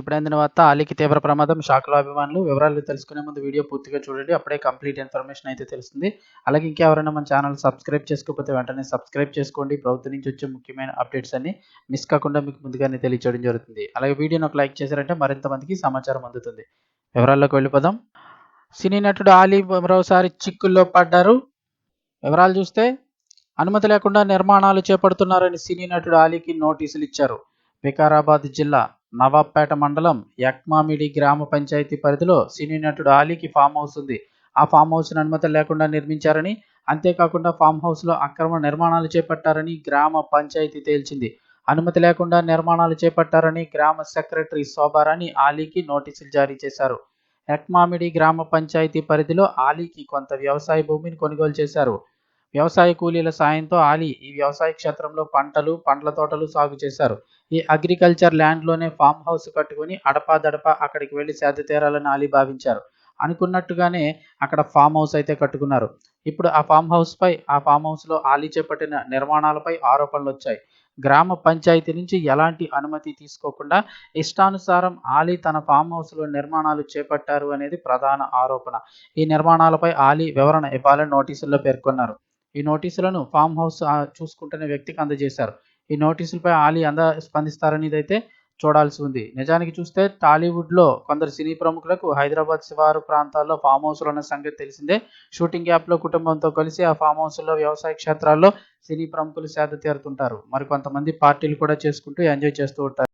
ఇప్పుడు తర్వాత అలీకి తీవ్ర ప్రమాదం షాక్లో అభిమానులు వివరాలు తెలుసుకునే ముందు వీడియో పూర్తిగా చూడండి. అప్పుడే కంప్లీట్ ఇన్ఫర్మేషన్ అయితే తెలుస్తుంది. అలాగే ఇంకెవరైనా మన ఛానల్ సబ్స్క్రైబ్ చేసుకోకపోతే వెంటనే సబ్స్క్రైబ్ చేసుకోండి. ప్రభుత్వం నుంచి వచ్చే ముఖ్యమైన అప్డేట్స్ అన్ని మిస్ కాకుండా మీకు ముందుగానే తెలియచేయడం జరుగుతుంది. అలాగే వీడియోని ఒక లైక్ చేశారంటే మరింత మందికి సమాచారం అందుతుంది. వివరాల్లోకి వెళ్ళిపోదాం. సినీ నటుడు ఆలీ మరోసారి చిక్కుల్లో పడ్డారు. వివరాలు చూస్తే అనుమతి లేకుండా నిర్మాణాలు చేపడుతున్నారని సినీ నటుడు ఆలీకి నోటీసులు ఇచ్చారు. వికారాబాద్ జిల్లా నవాబ్పేట మండలం యక్మామిడి గ్రామ పంచాయతీ పరిధిలో సినీ నటుడు ఆలీకి ఫామ్ హౌస్ ఉంది. ఆ ఫామ్ హౌస్ను అనుమతి లేకుండా నిర్మించారని అంతేకాకుండా ఫామ్ హౌస్లో అక్రమ నిర్మాణాలు చేపట్టారని గ్రామ పంచాయతీ తేల్చింది. అనుమతి లేకుండా నిర్మాణాలు చేపట్టారని గ్రామ సెక్రటరీ శోభారాణి ఆలీకి నోటీసులు జారీ చేశారు. యక్మామిడి గ్రామ పంచాయతీ పరిధిలో ఆలీకి కొంత వ్యవసాయ భూమిని కొనుగోలు చేశారు. వ్యవసాయ కూలీల సాయంతో ఆలీ ఈ వ్యవసాయ క్షేత్రంలో పంటలు పండ్ల తోటలు సాగు చేశారు. ఈ అగ్రికల్చర్ ల్యాండ్లోనే ఫామ్ హౌస్ కట్టుకుని అడపాదడపా అక్కడికి వెళ్ళి సేద తీరాలని ఆలీ భావించారు. అనుకున్నట్టుగానే అక్కడ ఫామ్ హౌస్ అయితే కట్టుకున్నారు. ఇప్పుడు ఆ ఫామ్ హౌస్ పై ఆ ఫామ్ హౌస్లో ఆలీ చేపట్టిన నిర్మాణాలపై ఆరోపణలు వచ్చాయి. గ్రామ పంచాయతీ నుంచి ఎలాంటి అనుమతి తీసుకోకుండా ఇష్టానుసారం ఆలీ తన ఫామ్ హౌస్లో నిర్మాణాలు చేపట్టారు అనేది ప్రధాన ఆరోపణ. ఈ నిర్మాణాలపై ఆలీ వివరణ ఇవ్వాలని నోటీసుల్లో పేర్కొన్నారు. ఈ నోటీసులను ఫామ్ హౌస్ చూసుకుంటున్న వ్యక్తికి అందజేశారు. ఈ నోటీసులపై ఆలీ అంద స్పందిస్తారనేది అయితే చూడాల్సి ఉంది. నిజానికి చూస్తే టాలీవుడ్లో కొందరు సినీ ప్రముఖులకు హైదరాబాద్ శివారు ప్రాంతాల్లో ఫామ్ హౌస్లు ఉన్న సంగతి తెలిసిందే. షూటింగ్ యాప్లో కుటుంబంతో కలిసి ఆ ఫామ్ హౌస్లో వ్యవసాయ క్షేత్రాల్లో సినీ ప్రముఖులు సేద తీరుతుంటారు. మరి కొంతమంది పార్టీలు కూడా చేసుకుంటూ ఎంజాయ్ చేస్తూ ఉంటారు.